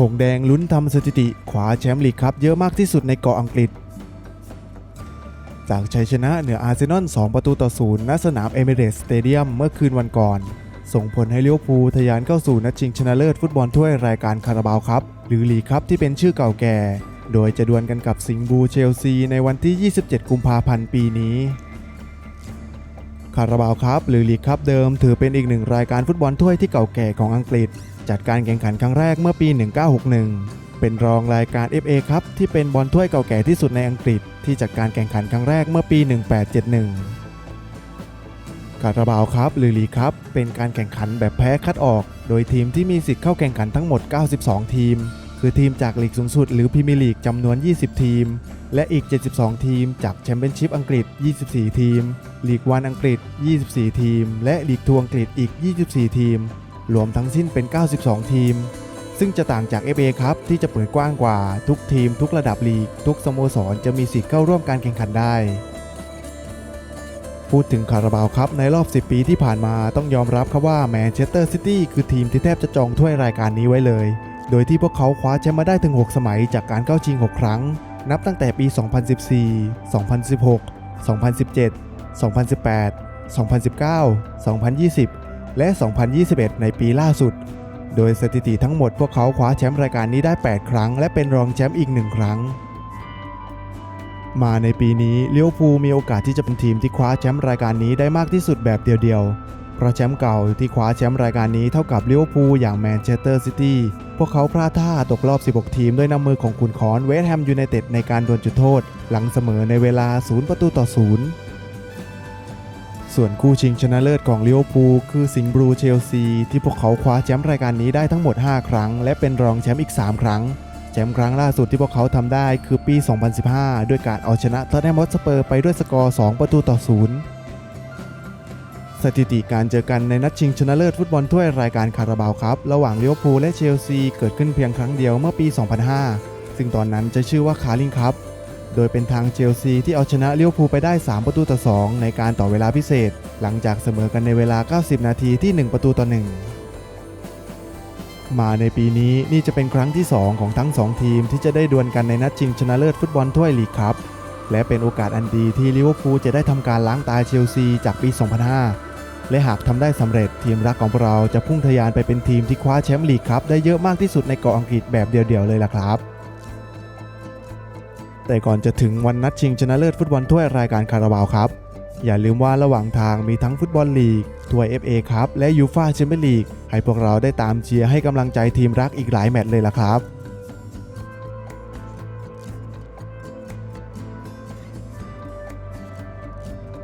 หงแดงลุ้นทำสถิติขวาแชมป์ลีกครับเยอะมากที่สุดในเกาะอังกฤษ จากชัยชนะเหนืออาร์เซนอล 2 ประตูต่อศูนย์ณสนามเอมิเรตสเตเดียมเมื่อคืนวันก่อน ส่งผลให้เลิเวอร์พูลทะยานเข้าสู่นัดชิงชนะเลิศฟุตบอลถ้วยรายการคาราบาวครับ หรือลีกครับที่เป็นชื่อเก่าแก่ โดยจะดวลกันกับสิงห์บูเชลซีในวันที่ 27 กุมภาพันธ์ปีนี้คาราบาวครับหรือลีกครับเดิมถือเป็นอีกหนึ่งรายการฟุตบอลถ้วยที่เก่าแก่ของอังกฤษ จัดการแข่งขันครั้งแรกเมื่อปี 1961 เป็นรองรายการ FA ครับที่เป็นบอลถ้วยเก่าแก่ที่สุดในอังกฤษ ที่จัดการแข่งขันครั้งแรกเมื่อปี 1871 คาราบาวครับหรือลีครับเป็นการแข่งขันแบบแพ้คัดออก โดยทีมที่มีสิทธิ์เข้าแข่งขันทั้งหมด 92 ทีม คือทีมจากลีกสูงสุด หรือพรีเมียร์ลีกจำนวน 20 ทีม และอีก 72 ทีม จากแชมเปี้ยนชิพอังกฤษ 24 ทีมลีกวันอังกฤษ 24 ทีม และลีกทัวร์อังกฤษอีก 24 ทีม รวมทั้งสิ้นเป็น 92 ทีม ซึ่งจะต่างจาก FA ครับที่จะเปิดกว้างกว่าทุกทีม ทุกระดับลีก ทุกสโมสรจะมีสิทธิ์เข้าร่วมการแข่งขันได้ พูดถึงคาราบาวครับในรอบ 10 ปีที่ผ่านมาต้องยอมรับครับว่าแมนเชสเตอร์ซิตี้คือทีมที่แทบจะจองถ้วยรายการนี้ไว้เลย โดยที่พวกเขาคว้าแชมป์มาได้ถึง 6 สมัยจากการเข้าชิง 6 ครั้ง นับตั้งแต่ปี 2014 2016 2017 2018 2019 2020 และ 2021 ในปีล่าสุด โดยสถิติทั้งหมดพวกเขาคว้าแชมป์รายการนี้ได้ 8 ครั้ง และเป็นรองแชมป์อีก 1 ครั้ง มาในปีนี้เลี้ยวภูมีโอกาสที่จะเป็นทีมที่คว้าแชมป์รายการนี้ได้มากที่สุดแบบเดียวๆ เพราะแชมป์เก่าที่คว้าแชมป์รายการนี้เท่ากับเลี้ยวภูอย่างแมนเชสเตอร์ซิตี้พวกเขาพลาดท่าตกรอบ 16 ทีมด้วยน้ำมือของขุนคอนเวสต์แฮมยูไนเต็ดในการดวลจุดโทษ หลังเสมอในเวลา 0 ประตูต่อ 0 ส่วนคู่ชิงชนะเลิศของลิเวอร์พูลคือสิงห์บลูเชลซี ที่พวกเขาคว้าแชมป์รายการนี้ได้ทั้งหมด 5 ครั้ง และเป็นรองแชมป์อีก 3 ครั้ง แชมป์ครั้งล่าสุดที่พวกเขาทำได้คือปี 2015 ด้วยการเอาชนะท็อตแนมฮอตสเปอร์ไปด้วยสกอร์ 2 ประตูต่อ0สถิติการเจอกันในนัดชิงชนะเลิศฟุตบอลถ้วยรายการคาราบาวครับ ระหว่างลิเวอร์พูลและเชลซีเกิดขึ้นเพียงครั้งเดียวเมื่อปี 2005 ซึ่งตอนนั้นจะชื่อว่าคาริงครับ โดยเป็นทางเชลซีที่เอาชนะเลิเวอร์พูลไปได้ 3 ประตูต่อ 2 ในการต่อเวลาพิเศษ หลังจากเสมอกันในเวลา 90 นาทีที่ 1 ประตูต่อ 1 มาในปีนี้นี่จะเป็นครั้งที่ 2 ของทั้ง 2 ทีมที่จะได้ดวลกันในนัดชิงชนะเลิศฟุตบอลถ้วยลีกครับ และเป็นโอกาสอันดีที่ลิเวอร์พูลจะได้ทำการล้างตาเชลซีจากปี 2005 และหากทำได้สำเร็จทีมรักของเราจะพุ่งทะยานไปเป็นทีมที่คว้าแชมป์ลีกครับได้เยอะมากที่สุดในเกาะอังกฤษแบบเดียวๆเลยล่ะครับ แต่ก่อนจะถึงวันนัดชิงชนะเลิศฟุตบอลถ้วยรายการคาราบาวครับ อย่าลืมว่าระหว่างทางมีทั้งฟุตบอลลีกถ้วย FA ครับและยูฟาแชมเปี้ยนลีกให้พวกเราได้ตามเชียร์ให้กำลังใจทีมรักอีกหลายแมตช์เลยล่ะครับ